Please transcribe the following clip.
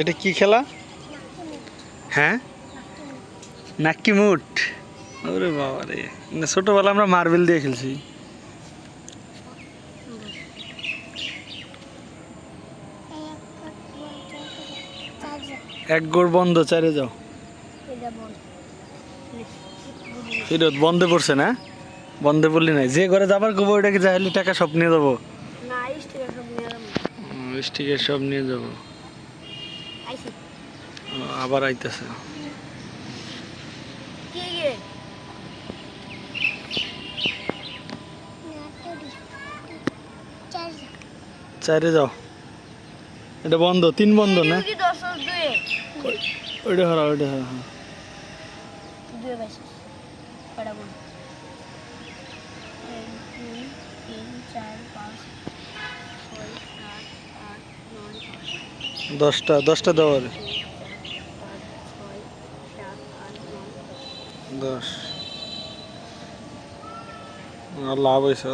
এটা কি খেলা? হ্যাঁ? নাক্কি মুট ওরে বাবা রে। না ছোটবেলা আমরা মার্বেল দিয়ে খেলছি। এক গোড় বন্ধ চারে যাও। ফিরত বন্ধে পড়ছে না? বন্ধে পড়লি নাই। যে ঘরে যাবার গোবর ওটাকে যাইলে টাকা সব নিয়ে যাব। স্টিকের সব নিয়ে যাব। আবার আইতেছে। চারে যাও। এটা বন্ধ তিন বন্ধ না? ওইটা হরা ওইটা হরা হ্যাঁ। দশটা দশটা দেওয়ার। দশ। লাভ হয়েছে